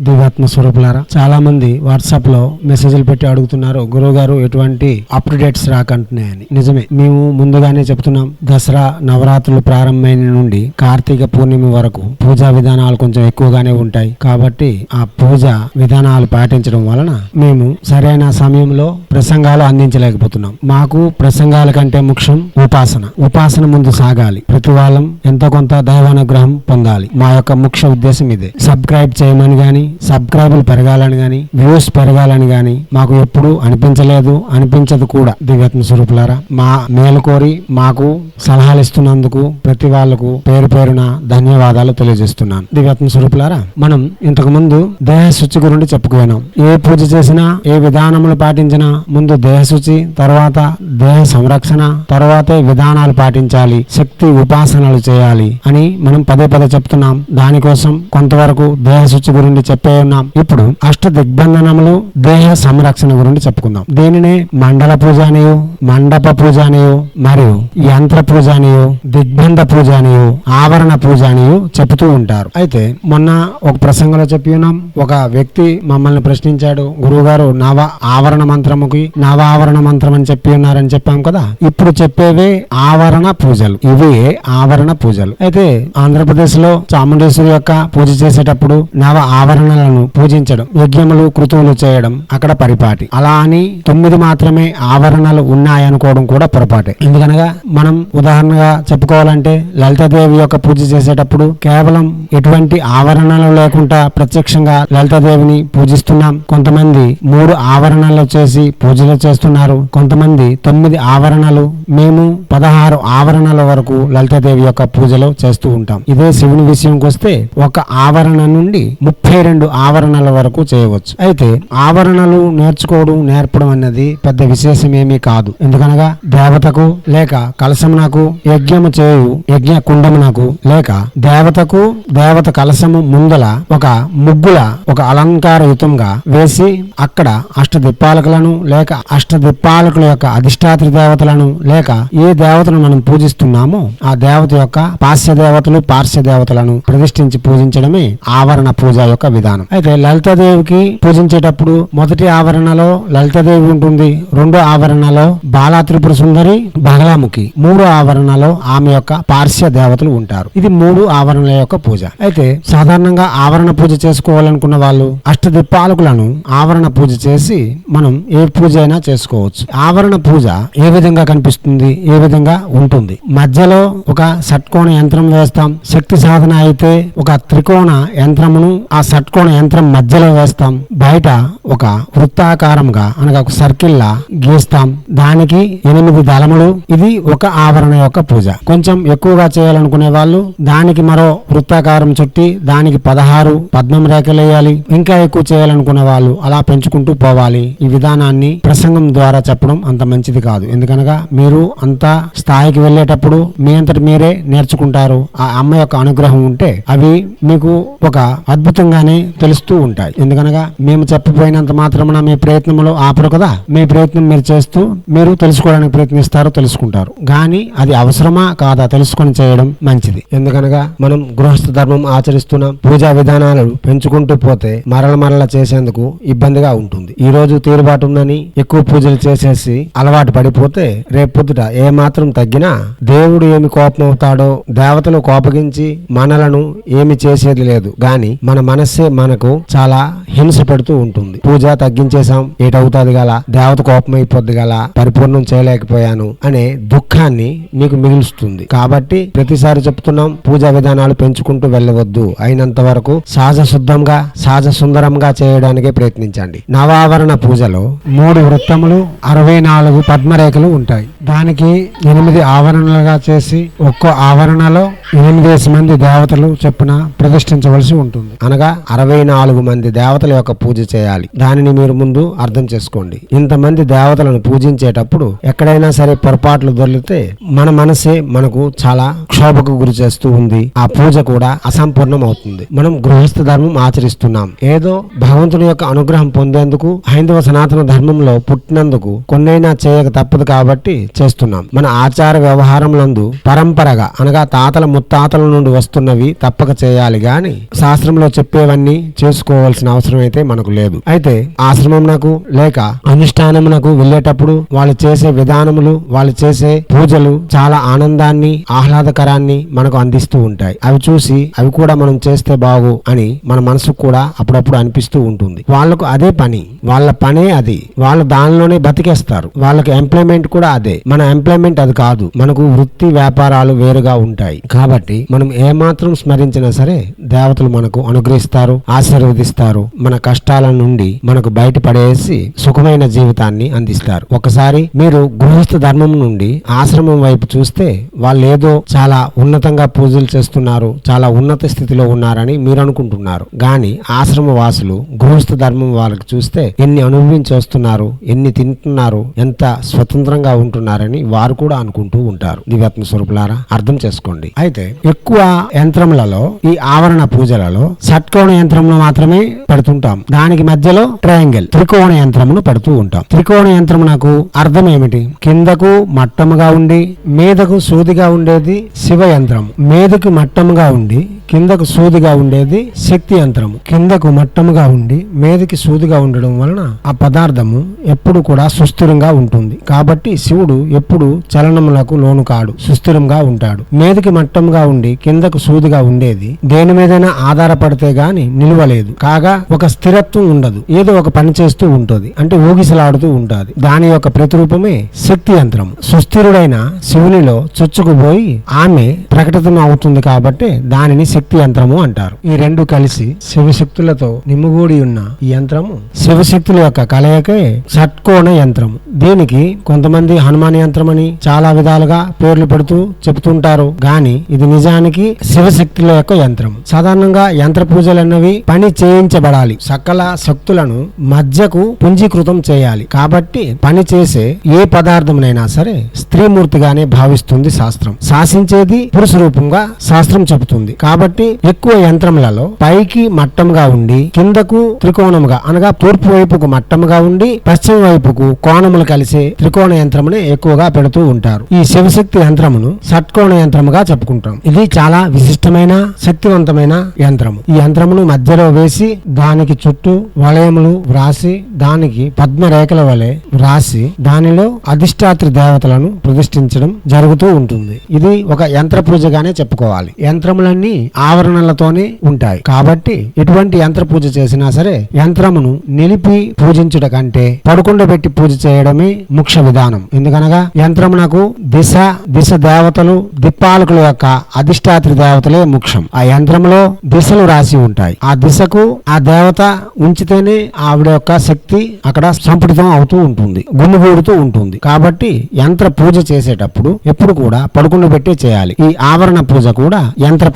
దివాత్మ స్వరూపులారా? చాలా మంది వాట్సాప్లో మెసేజ్లు పెట్టి అడుగుతున్నారు గురువు గారు ఎటువంటి అప్డేట్స్ రాకంటున్నాయని. నిజమే మేము ముందుగానే చెప్తున్నాం దసరా నవరాత్రులు ప్రారంభమైన నుండి కార్తీక పూర్ణిమ వరకు పూజా విధానాలు కొంచెం ఎక్కువగానే ఉంటాయి. కాబట్టి ఆ పూజ విధానాలు పాటించడం వలన మేము సరైన సమయంలో ప్రసంగాలు అందించలేకపోతున్నాం. మాకు ప్రసంగాల కంటే ముఖ్యం ఉపాసన. ఉపాసన ముందు సాగాలి. ప్రతి వాళ్ళం ఎంతో కొంత దైవానుగ్రహం పొందాలి. మా యొక్క ముఖ్య ఉద్దేశం ఇదే. సబ్స్క్రైబ్ చేయమని గాని సబ్స్క్రైబులు పెరగాలని కానీ వ్యూస్ పెరగాలని కానీ మాకు ఎప్పుడు అనిపించలేదు అనిపించదు కూడా. దివ్యాత్మ స్వరూపులారా మా మేలు కోరి మాకు సలహాలు ఇస్తున్నందుకు ప్రతి వాళ్ళకు పేరు పేరున ధన్యవాదాలు తెలియజేస్తున్నాను. దివ్యాత్మ స్వరూపులారా మనం ఇంతకు ముందు దేహ శుచి గురించి చెప్పుకున్నాం. ఏ పూజ చేసినా ఏ విధానములు పాటించినా ముందు దేహ శుచి తర్వాత దేహ సంరక్షణ తర్వాతే విధానాలు పాటించాలి శక్తి ఉపాసనలు చేయాలి అని మనం పదే పదే చెప్తున్నాం. దానికోసం కొంతవరకు దేహ శుచి గురించి చెప్పే ఉన్నాం ఇప్పుడు అష్ట దిగ్బంధనములు దేహ సంరక్షణ గురించి చెప్పుకుందాం. దీనినే మండల పూజ అనియు మండప పూజ అనియు మరియు యంత్ర పూజ అనియు దిగ్బంధ పూజ అనియు ఆవరణ పూజ అనియు చెబుతూ ఉంటారు. అయితే మొన్న ఒక ప్రసంగంలో చెప్పి ఉన్నాం. ఒక వ్యక్తి మమ్మల్ని ప్రశ్నించాడు. గురువు గారు నవ ఆవరణ మంత్రముకి నవ ఆవరణ మంత్రం అని చెప్పి ఉన్నారని చెప్పాం కదా. ఇప్పుడు చెప్పేవి ఆవరణ పూజలు. ఇవే ఆవరణ పూజలు. అయితే ఆంధ్రప్రదేశ్లో చాముండేశ్వరి యొక్క పూజ చేసేటప్పుడు నవ ఆవరణ ఆవరణలను పూజించడం యజ్ఞములు కృతువులు చేయడం అక్కడ పరిపాటి. అలా అని తొమ్మిది మాత్రమే ఆవరణలు ఉన్నాయనుకోవడం కూడా పొరపాటే. ఎందుకనగా మనం ఉదాహరణగా చెప్పుకోవాలంటే లలితాదేవి యొక్క పూజ చేసేటప్పుడు కేవలం ఎటువంటి ఆవరణలు లేకుండా ప్రత్యక్షంగా లలితాదేవిని పూజిస్తున్నాం. కొంతమంది మూడు ఆవరణలు చేసి పూజలు చేస్తున్నారు. కొంతమంది తొమ్మిది ఆవరణలు మేము పదహారు ఆవరణల వరకు లలితాదేవి యొక్క పూజలు చేస్తూ ఉంటాం. ఇదే శివుని విషయంకి వస్తే ఒక ఆవరణ నుండి ముప్పై రెండు ఆవరణల వరకు చేయవచ్చు. అయితే ఆవరణలు నేర్చుకోవడం నేర్పడం అన్నది పెద్ద విశేషం ఏమీ కాదు. ఎందుకనగా దేవతకు లేక కలశమునకు యజ్ఞము చేయు యజ్ఞ కుండమునకు లేక దేవతకు దేవత కలశము ముందల ఒక ముగ్గుల ఒక అలంకారయుతంగా వేసి అక్కడ అష్టదిప్పాలకులను లేక అష్టదిప్పాలకుల యొక్క అధిష్టాత్రి దేవతలను లేక ఏ దేవతను మనం పూజిస్తున్నామో ఆ దేవత యొక్క పాశ్య దేవతలు పార్శ్వ దేవతలను ప్రతిష్ఠించి పూజించడమే ఆవరణ పూజ యొక్క విధానం. అయితే లలితాదేవికి పూజించేటప్పుడు మొదటి ఆవరణలో లలితాదేవి ఉంటుంది రెండో ఆవరణలో బాలా త్రిపుర సుందరి బగలాముఖి మూడో ఆవరణలో ఆమె యొక్క పార్శ్వ దేవతలు ఉంటారు. ఇది మూడు ఆవరణల యొక్క పూజ. అయితే సాధారణంగా ఆవరణ పూజ చేసుకోవాలనుకున్న వాళ్ళు అష్టదిప్పాలకులను ఆవరణ పూజ చేసి మనం ఏ పూజ అయినా చేసుకోవచ్చు. ఆవరణ పూజ ఏ విధంగా కనిపిస్తుంది? ఏ విధంగా ఉంటుంది? మధ్యలో ఒక షట్కోణ యంత్రం వేస్తాం. శక్తి సాధన అయితే ఒక త్రికోణ యంత్రమును ఆ షట్ పట్టుకున్న యంత్రం మధ్యలో వేస్తాం. బయట ఒక వృత్తాకారంగా అనగా ఒక సర్కిల్ లా గీస్తాం. దానికి ఎనిమిది దళములు. ఇది ఒక ఆవరణ యొక్క పూజ. కొంచెం ఎక్కువగా చేయాలనుకునే వాళ్ళు దానికి మరో వృత్తాకారం చుట్టి దానికి పదహారు పద్మం రేఖలు వేయాలి. ఇంకా ఎక్కువ చేయాలనుకునే వాళ్ళు అలా పెంచుకుంటూ పోవాలి. ఈ విధానాన్ని ప్రసంగం ద్వారా చెప్పడం అంత మంచిది కాదు. ఎందుకనగా మీరు అంత స్థాయికి వెళ్ళేటప్పుడు మీ అంతటి మీరే నేర్చుకుంటారు. ఆ అమ్మ యొక్క అనుగ్రహం ఉంటే అవి మీకు ఒక అద్భుతంగానే తెలుస్తూ ఉంటాయి. ఎందుకనగా మేము చెప్పపోయినంత మాత్రమున మీ ప్రయత్నంలో ఆపరు కదా? మీ ప్రయత్నం మీరు చేస్తూ మీరు తెలుసుకోవడానికి ప్రయత్నిస్తారో తెలుసుకుంటారు. కానీ అది అవసరమా కాదా తెలుసుకొని చేయడం మంచిది. ఎందుకనగా మనం గృహస్థ ధర్మం ఆచరిస్తున్నాం పూజా విధానాలు పెంచుకుంటూ పోతే మరల మరల చేసేందుకు ఇబ్బందిగా ఉంటుంది. ఈ రోజు తీరుబాటు ఉందని ఎక్కువ పూజలు చేసేసి అలవాటు పడిపోతే రేపు పొద్దుట ఏ మాత్రం తగ్గినా దేవుడు ఏమి కోపం అవుతాడో దేవతలు కోపగించి మనలను ఏమి చేసేది లేదు. గాని మన మనస్సే మనకు చాలా హింస పెడుతూ ఉంటుంది. పూజ తగ్గించేశాం ఏటవుతుంది గల? దేవత కోపం అయిపోద్ది గల? పరిపూర్ణం చేయలేకపోయాను అనే దుఃఖాన్ని నీకు మిగులుస్తుంది. కాబట్టి ప్రతిసారి చెప్తున్నాం పూజా విధానాలు పెంచుకుంటూ వెళ్ళవద్దు. అయినంత వరకు సహజ శుద్ధంగా సహజ సుందరంగా చేయడానికి ప్రయత్నించండి. నవావరణ పూజలో మూడు వృత్తములు అరవై నాలుగు పద్మరేఖలు ఉంటాయి. దానికి ఎనిమిది ఆవరణలుగా చేసి ఒక్కో ఆవరణలో ఎనిమిదేసి మంది దేవతలు చెప్పున ప్రతిష్ఠించవలసి ఉంటుంది. అనగా అరవై నాలుగు మంది దేవతల యొక్క పూజ చేయాలి. దానిని మీరు ముందు అర్థం చేసుకోండి. ఇంతమంది దేవతలను పూజించేటప్పుడు ఎక్కడైనా సరే పొరపాట్లు దొరికితే మన మనసే మనకు చాలా క్షోభకు గురి చేస్తూ ఉంది. ఆ పూజ కూడా అసంపూర్ణం అవుతుంది మనం గృహస్థ ధర్మం ఆచరిస్తున్నాం. ఏదో భగవంతుని యొక్క అనుగ్రహం పొందేందుకు హైందవ సనాతన ధర్మంలో పుట్టినందుకు కొన్నైనా చేయక తప్పదు కాబట్టి చేస్తున్నాం. మన ఆచార వ్యవహారంలందు పరంపరగా అనగా తాతల ముత్తాతల నుండి వస్తున్నవి తప్పక చేయాలి గాని శాస్త్రంలో చెప్పేవన్నీ చేసుకోవాల్సిన అవసరం అయితే మనకు లేదు. అయితే ఆశ్రమమునకు లేక అనుష్ఠానమునకు వెళ్ళేటప్పుడు వాళ్ళు చేసే విధానములు వాళ్ళు చేసే పూజలు చాలా ఆనందాన్ని ఆహ్లాదకరాన్ని మనకు అందిస్తూ ఉంటాయి. అవి చూసి అవి కూడా మనం చేస్తే బాగు అని మన మనసుకు కూడా అప్పుడప్పుడు అనిపిస్తూ ఉంటుంది. వాళ్ళకు అదే పని. వాళ్ళ పనే అది. వాళ్ళు దానిలోనే బతికేస్తారు. వాళ్ళకి ఎంప్లాయ్మెంట్ కూడా అదే. మన ఎంప్లాయ్మెంట్ అది కాదు. మనకు వృత్తి వ్యాపారాలు వేరుగా ఉంటాయి. కాబట్టి మనం ఏమాత్రం స్మరించినా సరే దేవతలు మనకు అనుగ్రహిస్తారు. ఆశీర్వదిస్తారు. మన కష్టాల నుండి మనకు బయటపడేసి సుఖమైన జీవితాన్ని అందిస్తారు. ఒకసారి మీరు గృహస్థ ధర్మం నుండి ఆశ్రమం వైపు చూస్తే వాళ్ళు ఏదో చాలా ఉన్నతంగా పూజలు చేస్తున్నారు చాలా ఉన్నత స్థితిలో ఉన్నారని మీరు అనుకుంటున్నారు. గాని ఆశ్రమ వాసులు గృహస్థ ధర్మం వాళ్ళకి చూస్తే ఎన్ని అనుభవించేస్తున్నారు ఎన్ని తింటున్నారు ఎంత స్వతంత్రంగా ఉంటున్నారని వారు కూడా అనుకుంటూ ఉంటారు. దివ్యాత్మ స్వరూపులారా అర్థం చేసుకోండి. అయితే ఎక్కువ యంత్రములలో ఈ ఆవరణ పూజలలో షట్కోణ యంత్రంలో మాత్రమే పెడుతుంటాం. దానికి మధ్యలో ట్రయాంగిల్ త్రికోణ యంత్రమును పెడుతూ ఉంటాం. త్రికోణ యంత్రము నాకు అర్థం ఏమిటి? కిందకు మట్టముగా ఉండి మీదకు సూదిగా ఉండేది శివ యంత్రం మీదకు మట్టముగా ఉండి కిందకు సూదిగా ఉండేది శక్తి యంత్రము. కిందకు మట్టముగా ఉండి మీదకి సూదిగా ఉండడం వలన ఆ పదార్థము ఎప్పుడు కూడా సుస్థిరంగా ఉంటుంది. కాబట్టి శివుడు ఎప్పుడు చలనములకు లోను కాడు సుస్థిరంగా ఉంటాడు. మీదకి మట్టముగా ఉండి కిందకు సూదిగా ఉండేది దేని మీదైనా ఆధారపడితే గాని నిలువలేదు. కాగా ఒక స్థిరత్వం ఉండదు. ఏదో ఒక పని చేస్తూ ఉంటుంది. అంటే ఊగిసలాడుతూ ఉంటుంది. దాని యొక్క ప్రతిరూపమే శక్తి యంత్రం సుస్థిరుడైన శివునిలో చొచ్చుకుపోయి ఆమె ప్రకటితం అవుతుంది కాబట్టి దానిని శక్తి యంత్రము అంటారు. ఈ రెండు కలిసి శివశక్తులతో నిమ్ముగూడి ఉన్న ఈ యంత్రము శివశక్తుల యొక్క కలయికే షట్కోణ యంత్రము. దీనికి కొంతమంది హనుమాన్ యంత్రం అని చాలా విధాలుగా పేర్లు పెడుతూ చెబుతుంటారు. గాని ఇది నిజానికి శివశక్తుల యొక్క యంత్రం సాధారణంగా యంత్ర పూజలు అన్నవి పని చేయించబడాలి. సకల శక్తులను మధ్యకు పుంజీకృతం చేయాలి. కాబట్టి పని చేసే ఏ పదార్థమునైనా సరే స్త్రీమూర్తిగానే భావిస్తుంది శాస్త్రం. శాసించేది పురుష రూపంగా శాస్త్రం చెబుతుంది. కాబట్టి ఎక్కువ యంత్రములలో పైకి మట్టముగా ఉండి కిందకు త్రికోణముగా అనగా తూర్పు వైపుకు మట్టముగా ఉండి పశ్చిమ వైపుకు కోణములు కలిసే త్రికోణ యంత్రమునే ఎక్కువగా పెడుతూ ఉంటారు. ఈ శివశక్తి యంత్రమును షట్కోణ యంత్రముగా చెప్పుకుంటాం. ఇది చాలా విశిష్టమైన శక్తివంతమైన యంత్రము. ఈ యంత్రమును మధ్యలో వేసి దానికి చుట్టూ వలయములు వ్రాసి దానికి పద్మరేఖల వలె వ్రాసి దానిలో అధిష్టాత్రి దేవతలను ప్రతిష్ఠించడం జరుగుతూ ఉంటుంది. ఇది ఒక యంత్ర పూజగానే చెప్పుకోవాలి. యంత్రములన్నీ ఆవరణలతోనే ఉంటాయి. కాబట్టి ఎటువంటి యంత్ర పూజ చేసినా సరే యంత్రమును నిలిపి పూజించుట కంటే పడుకుండబెట్టి పూజ చేయడమే ముఖ్య విధానం. ఎందుకనగా యంత్రమునకు దిశ దిశ దేవతలు దిప్పాలకుల యొక్క అధిష్టాత్రి దేవతలే ముఖ్యం. ఆ యంత్రంలో దిశలు రాసి ఉంటాయి. ఆ దిశకు ఆ దేవత ఉంచితేనే ఆవిడ యొక్క శక్తి అక్కడ సంపుటితం అవుతూ ఉంటుంది గుమిగూడుతూ ఉంటుంది. కాబట్టి యంత్ర పూజ చేసేటప్పుడు ఎప్పుడు కూడా పడుకుండబెట్టే చేయాలి. ఈ ఆవరణ పూజ కూడా యంత్ర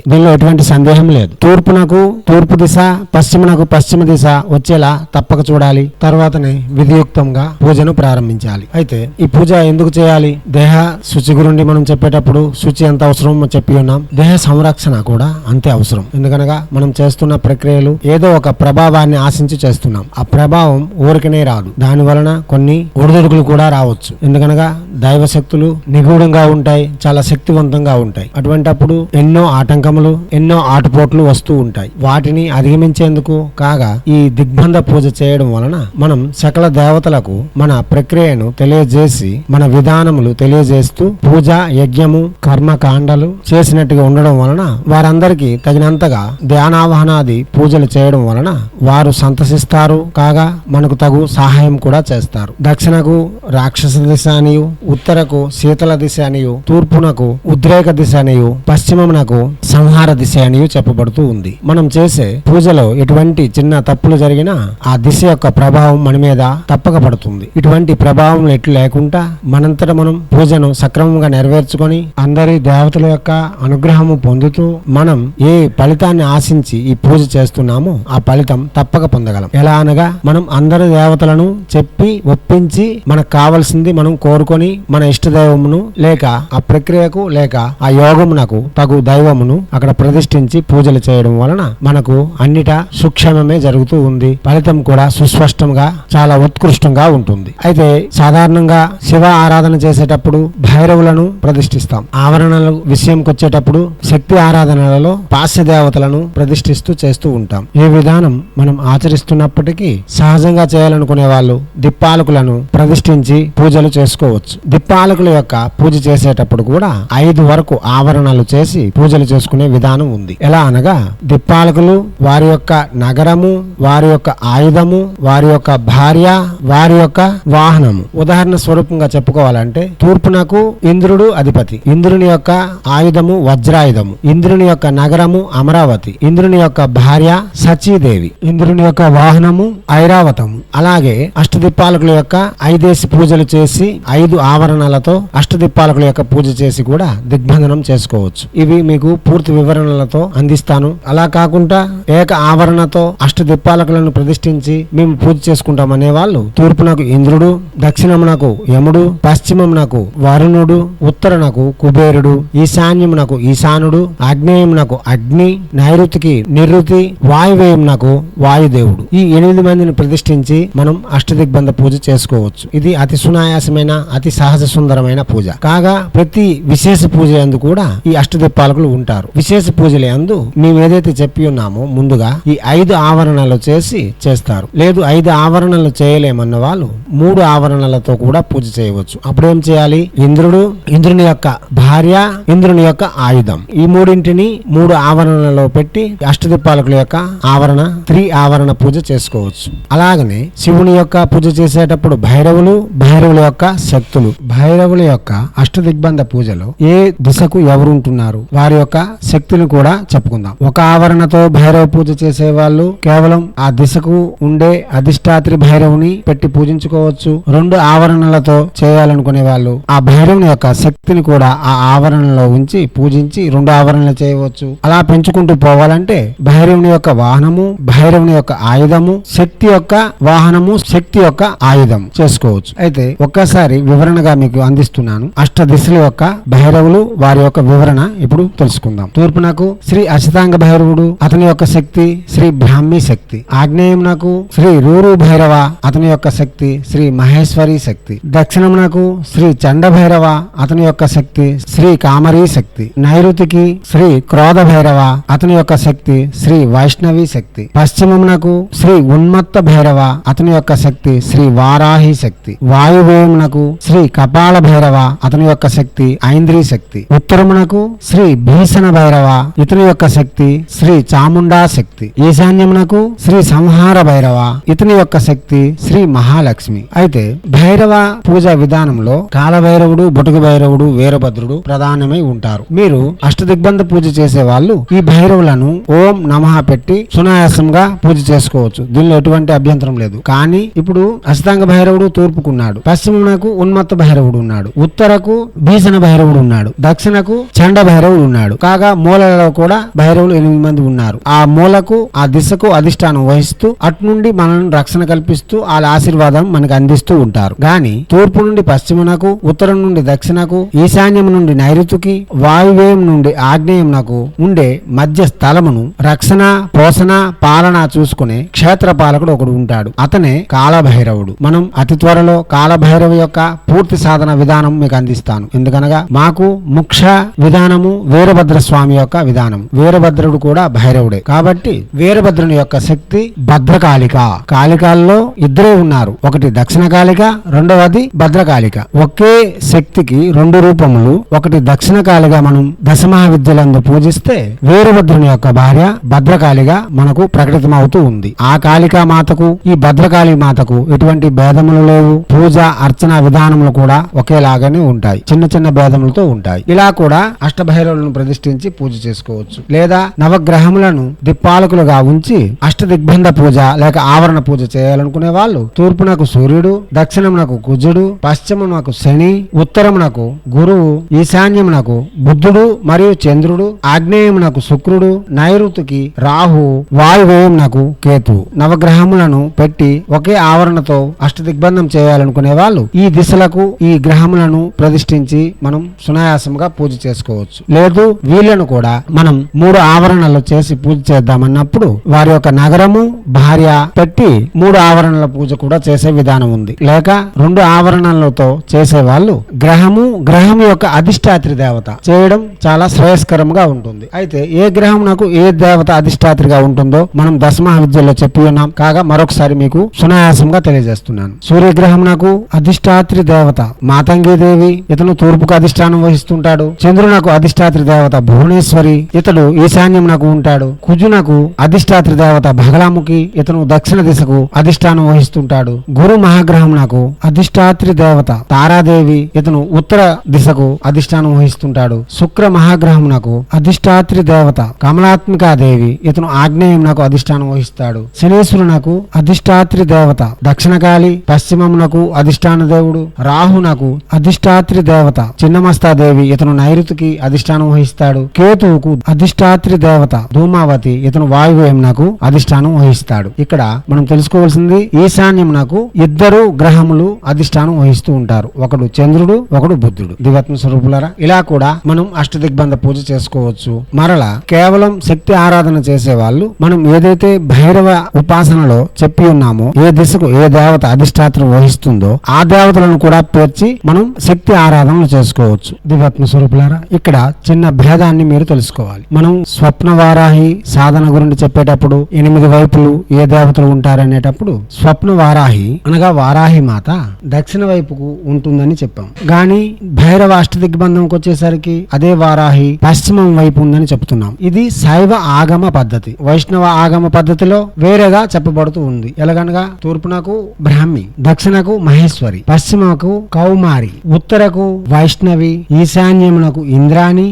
పూజే దీనిలో ఎటువంటి సందేహం లేదు. తూర్పునకు తూర్పు దిశ పశ్చిమనకు పశ్చిమ దిశ వచ్చేలా తప్పక చూడాలి. తర్వాతనే విధియుక్తంగా పూజను ప్రారంభించాలి. అయితే ఈ పూజ ఎందుకు చేయాలి? దేహ శుచి గురించి మనం చెప్పేటప్పుడు శుచి ఎంత అవసరం చెప్పి ఉన్నాం. దేహ సంరక్షణ కూడా అంతే అవసరం. ఎందుకనగా మనం చేస్తున్న ప్రక్రియలు ఏదో ఒక ప్రభావాన్ని ఆశించి చేస్తున్నాం. ఆ ప్రభావం ఊరికనే రాదు. దాని వలన కొన్ని ఒడిదుడుకులు కూడా రావచ్చు. ఎందుకనగా దైవ శక్తులు నిగూఢంగా ఉంటాయి చాలా శక్తివంతంగా ఉంటాయి. అటువంటప్పుడు ఎన్నో ఆటంకములు ఎన్నో ఆటుపోట్లు వస్తూ ఉంటాయి. వాటిని అధిగమించేందుకు కాగా ఈ దిగ్బంధ పూజ చేయడం వలన మనం సకల దేవతలకు మన ప్రక్రియను తెలియజేసి మన విధానములు తెలియజేస్తూ పూజ యజ్ఞము కర్మకాండలు చేసినట్టుగా ఉండడం వలన వారందరికీ తగినంతగా ధ్యానావహనాది పూజలు చేయడం వలన వారు సంతసిస్తారు. కాగా మనకు తగు సహాయం కూడా చేస్తారు. దక్షిణకు రాక్షస దిశ అనియు ఉత్తరకు శీతల దిశ అనియు తూర్పునకు ఉద్రేక దిశ అనియు పశ్చిమమునకు సంహార దిశ అని చెప్పబడుతూ ఉంది. మనం చేసే పూజలో ఎటువంటి చిన్న తప్పులు జరిగినా ఆ దిశ యొక్క ప్రభావం మన మీద తప్పక పడుతుంది. ఇటువంటి ప్రభావం ఎట్లు లేకుండా మనంతట మనం పూజను సక్రమంగా నెరవేర్చుకొని అందరి దేవతల యొక్క అనుగ్రహము పొందుతూ మనం ఏ ఫలితాన్ని ఆశించి ఈ పూజ చేస్తున్నామో ఆ ఫలితం తప్పక పొందగలం. ఎలా అనగా మనం అందరి దేవతలను చెప్పి ఒప్పించి మనకు కావలసింది మనం కోరుకొని మన ఇష్ట దైవమును లేక ఆ ప్రక్రియకు లేక ఆ యోగమునకు తగు దైవమును అక్కడ ప్రతిష్ఠించి పూజలు చేయడం వలన మనకు అన్నిట సుక్షేమమే జరుగుతూ ఉంది. ఫలితం కూడా సుస్పష్టంగా చాలా ఉత్కృష్టంగా ఉంటుంది. అయితే సాధారణంగా శివ ఆరాధన చేసేటప్పుడు భైరవులను ప్రతిష్ఠిస్తాం. ఆవరణల విషయంకి వచ్చేటప్పుడు శక్తి ఆరాధనలలో పాస్య దేవతలను ప్రతిష్ఠిస్తూ చేస్తూ ఉంటాం. ఈ విధానం మనం ఆచరిస్తున్నప్పటికీ సహజంగా చేయాలనుకునే వాళ్ళు దిప్పాలకులను ప్రతిష్ఠించి పూజలు చేసుకోవచ్చు. దిప్పాలకుల యొక్క పూజ చేసేటప్పుడు కూడా ఐదు వరకు ఆవరణలు చేసి పూజలు చేసుకునే విధానం ఉంది. ఎలా అనగా దిప్పాలకులు వారి యొక్క నగరము వారి యొక్క ఆయుధము వారి యొక్క భార్య వారి యొక్క వాహనము. ఉదాహరణ స్వరూపంగా చెప్పుకోవాలంటే తూర్పునకు ఇంద్రుడు అధిపతి ఇంద్రుని యొక్క ఆయుధము వజ్రాయుధము ఇంద్రుని యొక్క నగరము అమరావతి ఇంద్రుని యొక్క భార్య సచీదేవి ఇంద్రుని యొక్క వాహనము ఐరావతము. అలాగే అష్టదిప్పాలకుల యొక్క ఐదేసి పూజలు చేసి ఐదు ఆవరణలతో అష్టదిప్పాలకుల యొక్క పూజ చేసి కూడా దిగ్బంధనం చేసుకోవచ్చు. ఇవి మీకు పూర్తి వివరణలతో అందిస్తాను. అలా కాకుండా ఏక ఆవరణతో అష్టదిప్పాలకులను ప్రతిష్ఠించి మేము పూజ చేసుకుంటాం అనేవాళ్ళు తూర్పు తూర్పునకు ఇంద్రుడు దక్షిణమునకు యముడు పశ్చిమమునకు వరుణుడు ఉత్తరనకు కుబేరుడు ఈశాన్యమునకు ఈశానుడు ఆగ్నేయమునకు అగ్ని నైరుతికి నిరుతి వాయువేయమునకు వాయుదేవుడు. ఈ ఎనిమిది మందిని ప్రతిష్ఠించి మనం అష్టదిగ్బంధ పూజ చేసుకోవచ్చు. ఇది అతి సునాయాసమైన అతి సహజ సుందరమైన పూజ. కాగా ప్రతి విశేష పూజ యందు కూడా ఈ అష్టదిప్పాలకులు ఉంటారు. విశేష పూజల అందు మేము ఏదైతే చెప్పి ఉన్నామో ముందుగా ఈ ఐదు ఆవరణలు చేసి చేస్తారు. లేదు ఐదు ఆవరణలు చేయలేమన్న వాళ్ళు మూడు ఆవరణలతో కూడా పూజ చేయవచ్చు. అప్పుడేం చేయాలి? ఇంద్రుడు ఇంద్రుని యొక్క భార్య ఇంద్రుని యొక్క ఆయుధం. ఈ మూడింటిని మూడు ఆవరణలో పెట్టి అష్టదిప్పాలకుల యొక్క ఆవరణ త్రి ఆవరణ పూజ చేసుకోవచ్చు. అలాగనే శివుని యొక్క పూజ చేసేటప్పుడు భైరవులు భైరవుల యొక్క శక్తులు. భైరవుల యొక్క అష్టదిగ్బంధ పూజలో ఏ దిశకు ఎవరు ఉంటున్నారు వారి యొక్క శక్తిని కూడా చెప్పుకుందాం. ఒక ఆవరణతో భైరవ పూజ చేసే వాళ్ళు కేవలం ఆ దిశకు ఉండే అధిష్టాత్రి భైరవుని పెట్టి పూజించుకోవచ్చు. రెండు ఆవరణలతో చేయాలనుకునే వాళ్ళు ఆ భైరవుని యొక్క శక్తిని కూడా ఆ ఆవరణలో ఉంచి పూజించి రెండు ఆవరణలు చేయవచ్చు. అలా పెంచుకుంటూ పోవాలంటే భైరవుని యొక్క వాహనము భైరవుని యొక్క ఆయుధము శక్తి యొక్క వాహనము శక్తి యొక్క ఆయుధం చేసుకోవచ్చు. అయితే ఒక్కసారి వివరణగా మీకు అందిస్తున్నాను. అష్ట దిశల యొక్క భైరవులు వారి యొక్క వివరణ ఇప్పుడు తెలుసుకుందాం. తూర్పునకు శ్రీ అశతాంగ భైరవుడు అతని యొక్క శక్తి శ్రీ బ్రాహ్మీ శక్తి. ఆగ్నేయమునకు శ్రీ రూరు భైరవ అతని యొక్క శక్తి శ్రీ మహేశ్వరి శక్తి. దక్షిణమునకు శ్రీ చండ భైరవ అతని యొక్క శక్తి శ్రీ కామరీ శక్తి. నైరుతికి శ్రీ క్రోధ భైరవ అతని యొక్క శక్తి శ్రీ వైష్ణవి శక్తి. పశ్చిమమునకు శ్రీ ఉన్మత్త భైరవ అతని యొక్క శక్తి శ్రీ వారాహి శక్తి. వాయువేమునకు శ్రీ కపాల భైరవ అతని యొక్క శక్తి ఐంద్రీ శక్తి. ఉత్తరమునకు శ్రీ భీషణ భైరవ ఇతని యొక్క శక్తి శ్రీ చాముండా శక్తి. ఈశాన్యమునకు శ్రీ సంహార భైరవ ఇతని యొక్క శక్తి శ్రీ మహాలక్ష్మి. అయితే భైరవ పూజ విధానంలో కాలభైరవుడు బుటకు భైరవుడు వీరభద్రుడు ప్రధానమై ఉంటారు. మీరు అష్టదిగ్బంధ పూజ చేసే వాళ్ళు ఈ భైరవులను ఓం నమః పెట్టి సునాయాసంగా పూజ చేసుకోవచ్చు. దీనిలో ఎటువంటి అభ్యంతరం లేదు. కానీ ఇప్పుడు అష్టాంగ భైరవుడు తూర్పుకున్నాడు. పశ్చిమకు ఉన్మత్త భైరవుడు ఉన్నాడు. ఉత్తరకు భీషణ భైరవుడు ఉన్నాడు. దక్షిణకు చండ భైరవుడు ఉన్నాడు. కాగా మూలలో కూడా భైరవులు ఎనిమిది మంది ఉన్నారు. ఆ మూలకు ఆ దిశకు అధిష్టానం వహిస్తూ అటు నుండి మనల్ని రక్షణ కల్పిస్తూ వాళ్ళ ఆశీర్వాదం మనకు అందిస్తూ ఉంటారు. గాని తూర్పు నుండి పశ్చిమనకు ఉత్తరం నుండి దక్షిణకు ఈశాన్యం నుండి నైరుతికి వాయువ్యం నుండి ఆగ్నేయంనకు ఉండే మధ్య స్థలమును రక్షణ పోషణ పాలన చూసుకునే క్షేత్రపాలకుడు ఒకడు ఉంటాడు. అతనే కాలభైరవుడు. మనం అతి త్వరలో కాలభైరవ యొక్క పూర్తి సాధన విధానం మీకు అందిస్తాను. ఎందుకనగా మాకు ముఖ్య విధానము వీరభద్ర స్వామి యొక్క విధానం. వీరభద్రుడు కూడా భైరవుడే. కాబట్టి వీరభద్రుని యొక్క శక్తి భద్రకాళిక. కాళికాల్లో ఇద్దరే ఉన్నారు. ఒకటి దక్షిణ కాళిక రెండవది భద్రకాళిక. ఒకే శక్తికి రెండు రూపములు. ఒకటి దక్షిణ కాళిగా మనం దశమహావిద్యలందు పూజిస్తే వీరభద్రుని యొక్క భార్య భద్రకాళిగా మనకు ప్రకటితమవుతూ ఉంది. ఆ కాళికా మాతకు ఈ భద్రకాళి మాతకు ఎటువంటి భేదములు లేవు. పూజ అర్చన విధానములు కూడా ఒకేలాగానే ఉంటాయి. చిన్న చిన్న భేదములతో ఉంటాయి. ఇలా కూడా అష్టభైరవులను ప్రతిష్ఠించి పూజ చేసుకోవచ్చు. లేదా నవగ్రహములను దిప్పాలకులుగా ఉంచి అష్ట దిగ్బంధ పూజ లేక ఆవరణ పూజ చేయాలనుకునే వాళ్ళు తూర్పునకు సూర్యుడు దక్షిణమునకు కుజుడు పశ్చిమమునకు శని ఉత్తరమునకు గురువు ఈశాన్యమునకు బుద్ధుడు మరియు చంద్రుడు ఆగ్నేయమునకు శుక్రుడు నైరుతికి రాహు వాయువేయమునకు కేతు. నవగ్రహములను పెట్టి ఒకే ఆవరణతో అష్ట దిగ్బంధం చేయాలనుకునే వాళ్ళు ఈ దిశలకు ఈ గ్రహములను ప్రతిష్ఠించి మనం సునాయాసంగా పూజ చేసుకోవచ్చు. లేదు వీళ్ళను కూడా మనం మూడు ఆవరణలు చేసి పూజ చేద్దామన్నప్పుడు వారి యొక్క నగరము భార్య పెట్టి మూడు ఆవరణల పూజ కూడా చేసే విధానం ఉంది. లేక రెండు ఆవరణలతో చేసే వాళ్ళు గ్రహము గ్రహం యొక్క అధిష్టాత్రి దేవత చేయడం చాలా శ్రేయస్కరంగా ఉంటుంది. అయితే ఏ గ్రహం నాకు ఏ దేవత అధిష్టాత్రిగా ఉంటుందో మనం దశమహా విద్యలో చెప్పి ఉన్నాం. కాగా మరొకసారి మీకు సునాయాసంగా తెలియజేస్తున్నాను. సూర్యగ్రహం నాకు అధిష్టాత్రి దేవత మాతంగి దేవి ఇతను తూర్పుకు అధిష్టానం వహిస్తుంటాడు. చంద్రునకు అధిష్టాత్రి దేవత భువనేశ్వరి ఇతడు ఈశాన్యమునకు ఉంటాడు. కుజునకు అధిష్టాత్రి దేవత భగలాముఖి ఇతను దక్షిణ దిశకు అధిష్టానం వహిస్తుంటాడు. గురు మహాగ్రహమునకు అధిష్టాత్రి దేవత తారాదేవి ఇతను ఉత్తర దిశకు అధిష్టానం వహిస్తుంటాడు. శుక్ర మహాగ్రహమునకు అధిష్టాత్రి దేవత కమలాత్మికాదేవి ఇతను ఆగ్నేయమునకు అధిష్టానం వహిస్తాడు. శనేశ్వరునకు అధిష్టాత్రి దేవత దక్షిణకాళి పశ్చిమమునకు అధిష్టాన దేవుడు రాహునకు అధిష్టాత్రి దేవత చిన్నమస్తాదేవి ఇతను నైరుతికి అధిష్టానం వహిస్తాడు. కేతువుకు అధిష్టాత్రి దేవత ధూమావతి ఇతను వాయువ్యం నాకు అధిష్టానం వహిస్తాడు. ఇక్కడ మనం తెలుసుకోవాల్సింది ఈశాన్యం నాకు ఇద్దరు గ్రహములు అధిష్టానం వహిస్తూ ఉంటారు. ఒకడు చంద్రుడు ఒకడు బుద్ధుడు. దివత్మ స్వరూపులరా ఇలా కూడా మనం అష్టదిగ్బంధ పూజ చేసుకోవచ్చు. మరలా కేవలం శక్తి ఆరాధన చేసే వాళ్ళు మనం ఏదైతే భైరవ ఉపాసనలో చెప్పి ఉన్నామో ఏ దిశకు ఏ దేవత అధిష్టాత్రం వహిస్తుందో ఆ దేవతలను కూడా పేర్చి మనం శక్తి ఆరాధనలు చేసుకోవచ్చు. దివాత్మ స్వరూపులారా ఇక్కడ చిన్న భేదాన్ని మీరు తెలుసుకోవాలి. మనం స్వప్న వారాహి సాధన గురించి చెప్పేటప్పుడు ఎనిమిది వైపులు ఏ దేవతలు ఉంటారనేటప్పుడు స్వప్న వారాహి అనగా వారాహి మాత దక్షిణ వైపుకు ఉంటుందని చెప్పాం. గాని భైరవ అష్టదిగ్బంధంకి వచ్చేసరికి అదే వారాహి పశ్చిమం వైపు ఉందని చెప్తున్నాం. ఇది శైవ ఆగమ పద్ధతి. వైష్ణవ ఆగమ పద్ధతిలో వేరేగా చెప్పబడుతూ ఉంది. ఎలాగనగా తూర్పునకు బ్రాహ్మి దక్షిణకు మహేశ్వరి పశ్చిమకు కౌమారి ఉత్తరకు వైష్ణవి ఈశాన్యమునకు ఇంద్రాణి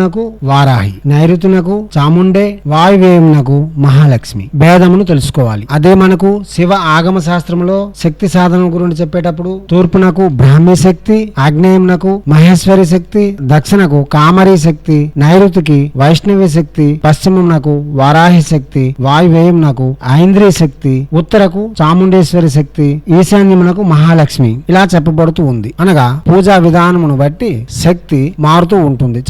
ఆగ్నేయమునకు వారాహి నైరుతునకు చాముండే వాయువేయమునకు మహాలక్ష్మి. భేదమును తెలుసుకోవాలి. అదే మనకు శివ ఆగమ శాస్త్రంలో శక్తి సాధన గురించి చెప్పేటప్పుడు తూర్పునకు బ్రాహ్మీ శక్తి ఆగ్నేయమునకు మహేశ్వరి శక్తి దక్షిణకు కామరీ శక్తి నైరుతికి వైష్ణవి శక్తి పశ్చిమమునకు వారాహి శక్తి వాయువేయునకు ఐంద్రియ శక్తి ఉత్తరకు చాముండేశ్వరి శక్తి ఈశాన్యమునకు మహాలక్ష్మి ఇలా చెప్పబడుతూ ఉంది. అనగా పూజా విధానమును బట్టి శక్తి మారుతూ ఉంటుంది.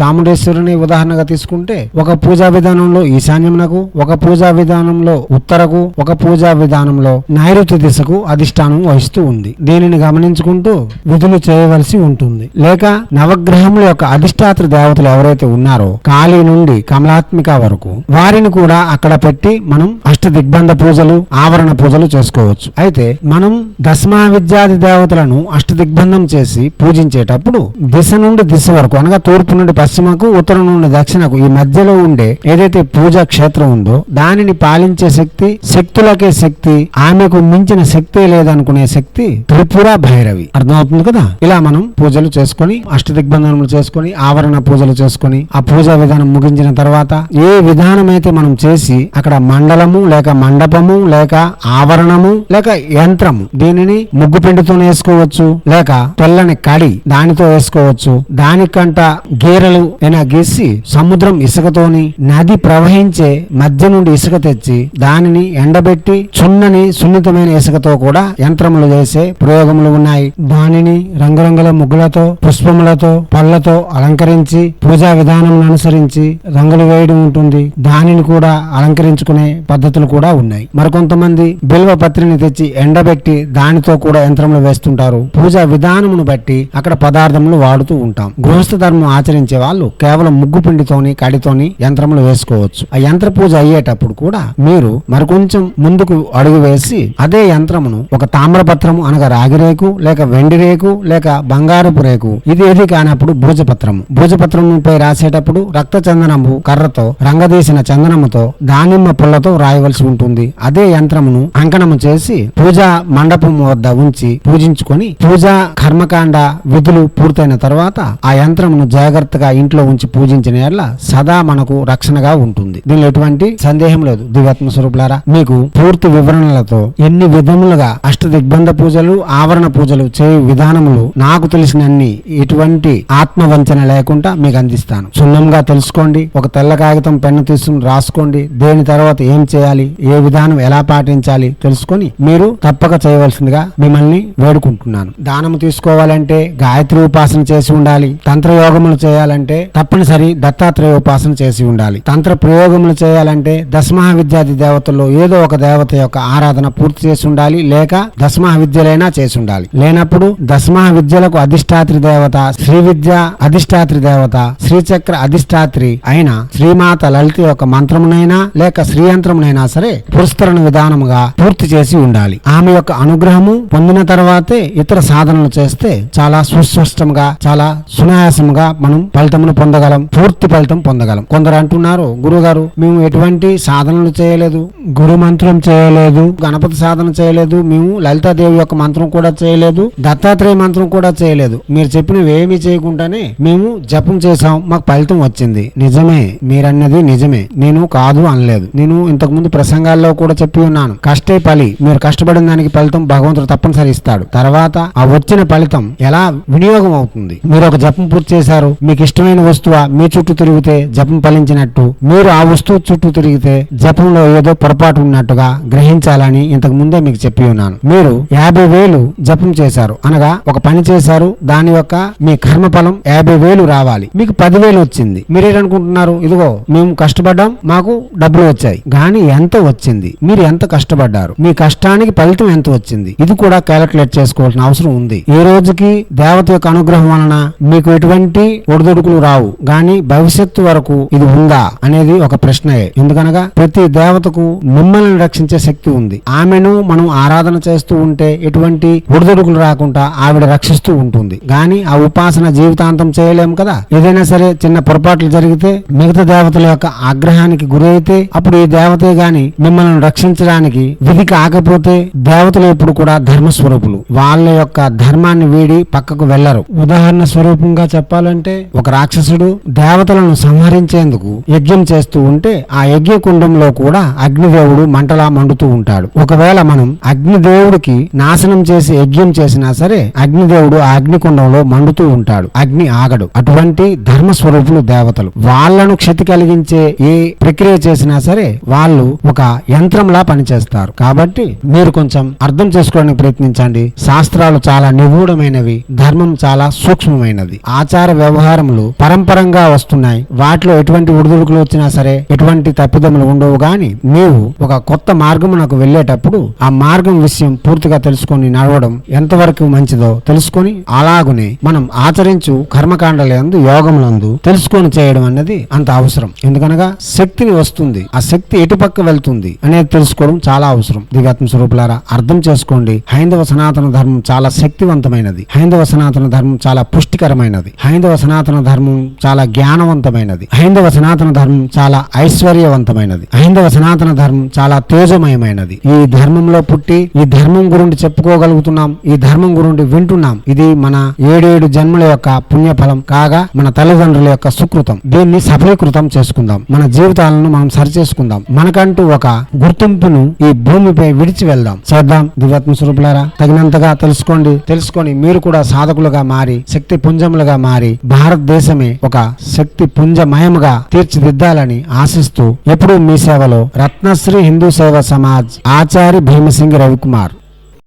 చాముండేశ్వరిని ఉదాహరణగా తీసుకుంటే ఒక పూజా విధానంలో ఈశాన్యమునకు ఒక పూజా విధానంలో ఉత్తరకు ఒక పూజా విధానంలో నైరుతి దిశకు అధిష్టానం వహిస్తూ ఉంది. దీనిని గమనించుకుంటూ విధులు చేయవలసి ఉంటుంది. లేక నవగ్రహముల యొక్క అధిష్టాత్ర దేవతలు ఎవరైతే ఉన్నారో కాళీ నుండి కమలాత్మిక వరకు వారిని కూడా అక్కడ పెట్టి మనం అష్ట దిగ్బంధ పూజలు ఆవరణ పూజలు చేసుకోవచ్చు. అయితే మనం దశమా విద్యాది దేవతలను అష్ట దిగ్బంధం చేసి పూజించేటప్పుడు దిశ నుండి దిశ వరకు అనగా తూర్పు నుండి పశ్చిమకు ఉత్తరం నుండి దక్షిణకు ఈ మధ్యలో ఉండే ఏదైతే పూజా క్షేత్రం ఉందో దానిని పాలించే శక్తి శక్తులకే శక్తి ఆమెకు మించిన శక్తి లేదనుకునే శక్తి త్రిపుర భైరవి. అర్థమవుతుంది కదా? ఇలా మనం పూజలు చేసుకొని అష్ట దిగ్బంధనములు చేసుకొని ఆవరణ పూజలు చేసుకొని ఆ పూజా విధానం ముగించిన తర్వాత ఏ విధానం అయితే మనం చేసి అక్కడ మండలము లేక మండపము లేక ఆవరణము లేక యంత్రము దీనిని ముగ్గు పిండితో వేసుకోవచ్చు లేక తెల్లని కడి దానితో వేసుకోవచ్చు దానికంట గీరలు అయినా గీసి సముద్రం ఇసుకతోని నది ప్రవహించే మధ్య నుండి ఇసుక తెచ్చి దానిని ఎండబెట్టి చున్నని సున్నితమైన ఇసుకతో కూడా యంత్రములు చేసే ప్రయోగములు ఉన్నాయి. దానిని రంగురంగుల ముగ్గులతో పుష్పములతో పళ్ళతో అలంకరించి పూజా విధానం అనుసరించి రంగులు వేయడం ఉంటుంది. దానిని కూడా అలంకరించుకునే పద్ధతులు కూడా ఉన్నాయి. మరికొంతమంది బిల్వ పత్రిని తెచ్చి ఎండబెట్టి దానితో కూడా యంత్రములు వేస్తుంటారు. పూజా విధానమును బట్టి అక్కడ పదార్థములు వాడుతూ ఉంటాం. గృహస్థ ధర్మం ఆచరించే వాళ్ళు కేవలం ముగ్గు పిండితోని కడితోని యంత్రములు వేసుకోవచ్చు. ఆ యంత్ర పూజ అయ్యేటప్పుడు కూడా మీరు మరికొంచెం ముందుకు అడుగు వేసి అదే యంత్రమును ఒక తామ్రపత్రము అనగా రాగి రేకు లేక వెండి రేకు లేక బంగారపు రేకు ఇది ఏది కానప్పుడు భోజపత్రము. భూజపత్రముపై రాసేటప్పుడు రక్త చందనము కర్రతో రంగదీసిన చందనముతో దానిమ్మ పుల్లతో రాయవలసి ఉంటుంది. అదే యంత్రమును అంకణము చేసి పూజా మండపం వద్ద ఉంచి పూజించుకొని పూజా కర్మకాండ విధులు పూర్తయిన తర్వాత ఆ యంత్రమును జాగ్రత్తగా ఇంట్లో ఉంచి పూజించిన ఎడల సదా మనకు రక్షణగా ఉంటుంది. దీనిలో ఎటువంటి సందేహం లేదు. దివాత్మ స్వరూపులారా మీకు పూర్తి వివరణలతో ఎన్ని విధములుగా అష్ట దిగ్బంధ పూజలు ఆవరణ పూజలు చేయు విధానములు నాకు తెలిసినన్ని ఎటువంటి ఆత్మవంచన లేకుండా మీకు అందిస్తాను. సున్నంగా తెలుసుకోండి ఒక తెల్ల కాగితం పెన్ను తీసుకుని రాసుకోండి దేని తర్వాత ఏం చేయాలి ఏ విధానం ఎలా పాటించాలి తెలుసుకొని మీరు తప్పక చేయవలసిందిగా మిమ్మల్ని వేడుకుంటున్నాను. దానము తీసుకోవాలంటే గాయత్రి ఉపాసన చేసి ఉండాలి తంత్ర యోగములు చేయాలంటే తప్పనిసరి దత్తాత్రేయ ఉపాసన చేసి ఉండాలి. తంత్ర ప్రయోగములు చేయాలంటే దశమహావిద్యాది దేవతల్లో ఏదో ఒక దేవత యొక్క ఆరాధన పూర్తి చేసి ఉండాలి లేక దశమహా విద్యలైనా చేసి ఉండాలి. లేనప్పుడు దశమహా విద్యలకు అధిష్టాత్రి దేవత శ్రీ విద్య అధిష్టాత్రి దేవత శ్రీచక్ర అధిష్టాత్రి అయిన శ్రీమాత లలిత యొక్క మంత్రమునైనా లేక శ్రీయంత్రమునైనా సరే పురస్కరణ విధానముగా పూర్తి చేసి ఉండాలి. ఆమె యొక్క అనుగ్రహము పొందిన తర్వాతే ఇతర సాధనలు చేస్తే చాలా సుస్పష్టంగా చాలా సునాయాసంగా మనం ఫలితమును పొందగలం. పూర్తి ఫలితం పొందగలం. కొందరు అంటున్నారు గురుగారు మేము ఎటువంటి సాధనలు చేయలేదు గురు మంత్రం చేయలేదు గణపతి సాధన చేయలేదు మేము లలితాదేవి యొక్క మంత్రం కూడా చేయలేదు దత్తాత్రేయ మంత్రం కూడా చేయలేదు. మీరు చెప్పినవి ఏమీ చేయకుండానే మేము జపం చేసాం మాకు ఫలితం వచ్చింది. నిజమే మీరన్నది నిజమే. నేను కాదు అనలేదు. నేను ఇంతకు ముందు ప్రసంగాల్లో కూడా చెప్పి ఉన్నాను. కష్టే ఫలి. మీరు కష్టపడిన దానికి ఫలితం భగవంతుడు తప్పనిసరి ఇస్తాడు. తర్వాత ఆ వచ్చిన ఫలితం ఎలా వినియోగం అవుతుంది? మీరు ఒక జపం పూర్తి చేశారు మీకు ఇష్టమైన వస్తువు మీ చుట్టూ తిరిగితే జపం ఫలించినట్టు మీరు ఆ వస్తువు చుట్టూ తిరిగితే జపంలో ఏదో పొరపాటు ఉన్నట్టుగా గ్రహించాలని ఇంతకు ముందే మీకు చెప్పి ఉన్నాను. మీరు యాభై వేలు జపం చేశారు. అనగా ఒక పని చేశారు దాని యొక్క మీ కర్మ ఫలం యాభై వేలు రావాలి. మీకు పదివేలు వచ్చింది. మీరేటనుకుంటున్నారు ఇదిగో మేము కష్టపడ్డాం మాకు డబ్బులు వచ్చాయి. గాని ఎంత వచ్చింది? మీరు ఎంత కష్టపడ్డారు? మీ కష్టానికి ఫలితం ఎంత వచ్చింది? ఇది కూడా క్యాలిక్యులేట్ చేసుకోవాల్సిన అవసరం ఉంది. ఈ రోజుకి దేవత యొక్క అనుగ్రహం వలన మీకు ఎటువంటి ఒడిదొడుకులు రావు. గాని భవిష్యత్తు వరకు ఇది ఉందా అనేది ఒక ప్రశ్నయే ఎందుకనగా ప్రతి దేవతకు మిమ్మల్ని రక్షించే శక్తి ఉంది. ఆమెను మనం ఆరాధన చేస్తూ ఉంటే ఎటువంటి ఒడిదొడుకులు రాకుండా ఆవిడ రక్షిస్తూ ఉంటుంది. గాని ఆ ఉపాసన జీవితాంతం చేయలేము కదా. ఏదైనా సరే చిన్న పొరపాట్లు జరిగితే మిగతా దేవతల యొక్క ఆగ్రహానికి గురైతే అప్పుడు ఈ దేవతే గాని మిమ్మల్ని రక్షించడానికి విధి కాకపోతే దేవతలు ఎప్పుడు కూడా ధర్మ స్వరూపులు వాళ్ళ యొక్క ధర్మాన్ని వీడి పక్కకు వెళ్ళరు ఉదాహరణ స్వరూపంగా చెప్పాలంటే ఒక రాక్షసుడు దేవతలను సంహరించేందుకు యజ్ఞం చేస్తూ ఉంటే ఆ యజ్ఞ కుండంలో కూడా అగ్నిదేవుడు మంటలా మండుతూ ఉంటాడు. ఒకవేళ మనం అగ్నిదేవుడికి నాశనం చేసి యజ్ఞం చేసినా సరే అగ్నిదేవుడు ఆ అగ్నికుండంలో మండుతూ ఉంటాడు. అగ్ని ఆగడు. అటువంటి ధర్మ స్వరూపులు దేవతలు. వాళ్ళను క్షతి కలిగించే ఏ ప్రక్రియ చేసినా సరే వాళ్ళు ఒక యంత్రంలా పనిచేస్తారు. కాబట్టి మీరు కొంచెం అర్థం చేసుకోవడానికి ప్రయత్నించండి. శాస్త్రాలు చాలా నిగూఢమైనవి. ధర్మం చాలా సూక్ష్మమైనది. ఆచార వ్యవహారములు పరంపరంగా వస్తున్నాయి. వాటిలో ఎటువంటి ఉడిదుడుకులు వచ్చినా సరే ఎటువంటి తప్పిదములు ఉండవు గాని నీవు ఒక కొత్త మార్గమునకు వెళ్ళేటప్పుడు ఆ మార్గం విషయం పూర్తిగా తెలుసుకొని నడవడం ఎంతవరకు మంచిదో తెలుసుకొని అలాగునే మనం ఆచరించు కర్మకాండలందు యోగములందు తెలుసుకొని చేయడం అన్నది అంత అవసరం. ఎందుకనగా శక్తిని వస్తుంది. ఆ శక్తి ఎటుపక్క వెళ్తుంది అనేది తెలుసుకోవడం చాలా అవసరం. దిగాత్మ స్వరూపులారా అర్థం చేసుకోండి. హైందవ సనాతన ధర్మం చాలా శక్తివంతమైనది. హైందవ సనాతన ధర్మం చాలా పుష్టికరమైనది. హైందవ సనాతన ధర్మం చాలా జ్ఞానవంతమైనది. హైందవ సనాతన ధర్మం చాలా ఐశ్వర్యవంతమైనది. హైందవ సనాతన ధర్మం చాలా తేజమయమైనది. ఈ ధర్మంలో పుట్టి ఈ ధర్మం గురించి చెప్పుకోగలుగుతున్నాం ఈ ధర్మం గురించి వింటున్నాం. ఇది మన ఏడేడు జన్మల యొక్క పుణ్యఫలం కాగా మన తల్లిదండ్రుల యొక్క సుకృతం. దీన్ని సఫలీకృతం చేసుకుందాం. మన జీవితాలను మనం సరిచేసుకుందాం. మనకంటూ ఒక గుర్తింపును ఈ భూమిపై విడిచి వెళ్దాం. చేద్దాం దివ్యాత్మ స్వరూపులారా తగినంతగా తెలుసుకోండి. తెలుసుకొని మీరు కూడా సాధకులుగా మారి శక్తి పుంజములుగా మారి భారతదేశమే ఒక శక్తి పుంజమయముగా తీర్చిదిద్దాలని ఆశిస్తూ ఎప్పుడూ మీ సేవలో రత్నశ్రీ హిందూ సేవ సమాజ్ ఆచారి భీమసింగి రవికుమార్.